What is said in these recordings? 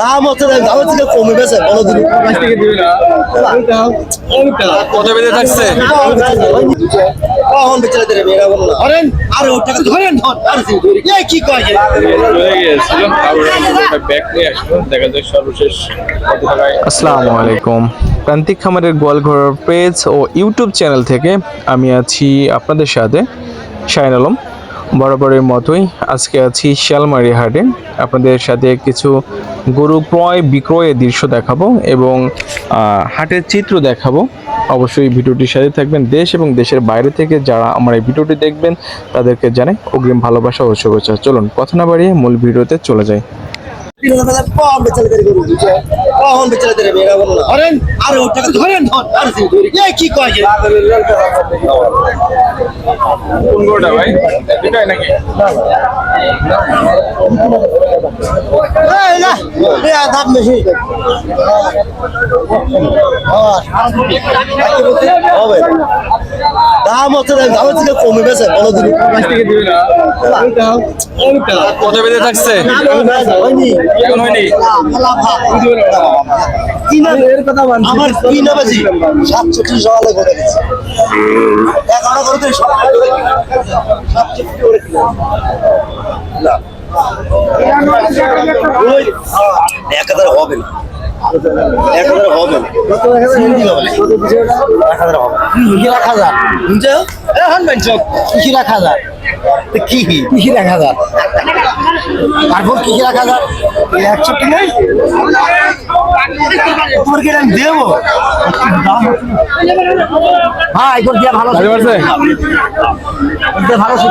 দাম হচ্ছে দাম হচ্ছে কমে গেছে কোনোদিন কত বেঁধে থাকছে। কখন বেচারা দেবে এরা বলো ধরেন। আরে ওর ধরেন ধর আরে কি কয় যে? চলে গিয়েছিল তারপরে ব্যাগ নিয়ে আসলো দেখা যাক সর্বশেষ কত টাকায় আসসালামু আলাইকুম। প্রান্তিক খামারের গোয়ালঘর পেজ ও ইউটিউব চ্যানেল থেকে আমি আছি আপনাদের সাথে শাহিন আলম। বরাবরের মতোই আজকে আছি শিয়ালমারি হাটে। আপনাদের সাথে কিছু গরু ক্রয় বিক্রয়ের দৃশ্য দেখাবো এবং হাটের চিত্র দেখাবো। অবশ্যই ভিডিওটির সাথে থাকবেন দেশ এবং দেশের বাইরে থেকে যারা আমার এই ভিডিওটি দেখবেন, তাদেরকে জানাই অগ্রিম ভালোবাসা ও শুভেচ্ছা। চলুন, কথা না বাড়িয়ে মূল ভিডিওতে চলে যাই। তিন হাজার কম বেচারা দেবে গরু বুঝছে? কখন বেচারা দেবে এরা বলো না ধরেন আরে ওর টাকা ধরেন ধর আরে কি কয় যে? কোন গরুটা ভাই এটাই নাকি এই না, এ আধার বেশি। হবে। দাম হচ্ছে দাম হচ্ছে কমে গেছে কোনোদিন কত বেঁধে থাকছে? এখন হয়নি। আমার কিনা বেশি সাতষট্টি সকালে করে দিচ্ছি এগারো করে দিই। সকালে সাতষট্টি করে দিলাম। না। ওই, এক হাজার হবে না। এক হাজার হবে। এক হাজার হবে। এক হাজার বুঝছ? এখন এক হাজার তো কি? এক হাজার তারপর কৃষি এক হাজার একষট্টি নেই তোমার কি আমি দেবো? হ্যাঁ এখন দিয়া ভালো ভালো ছিল।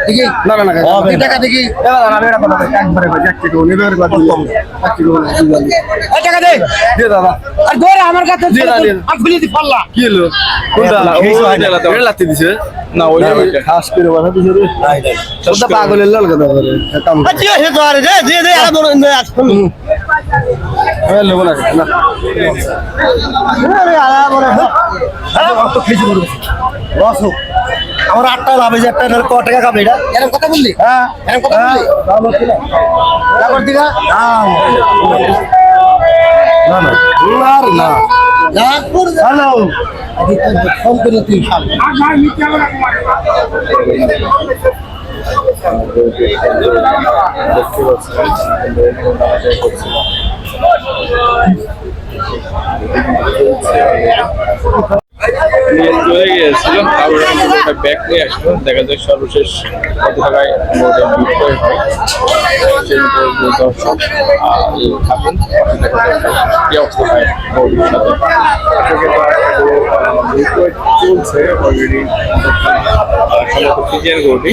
দেখি। না না না টাকা দেখি এই টাকা দে। দিয়ে দাদা। আর ধরে আমার কাছে দিয়ে দাও, দিয়ে দাও। আমি খুলে দি পাল্লা। কি হলো? কোনটা ওটা লাত্তি দিছে না ওইটা। ওইটা ওটা পাগলের লাল কথা বলে কাম আচ্ছা সে তো আরে দে দে দে আর বড় দে আজ আমি নেব না না। আরে আরে বড় হ্যাঁ অত খেয়েছি বড়। লস হোক। আমার আটটা লাভ হয়েছে একটা ক টাকা খাবে এটা। এরকম কথা বললি? হ্যাঁ। এরকম কথা বললি? তারপর দিঘা না। না? না। হ্যালো ফোন করে তুই চলে গিয়েছিল তারপরে ব্যাগ নিয়ে আসলো দেখা যায় সর্বশেষ কত টাকায় বিক্রয় হয় সেই দর্শক থাকুন। কি অবস্থা হয়? বিক্রয় চলছে অলরেডি সম্ভবত ফিজিয়ান গরুটি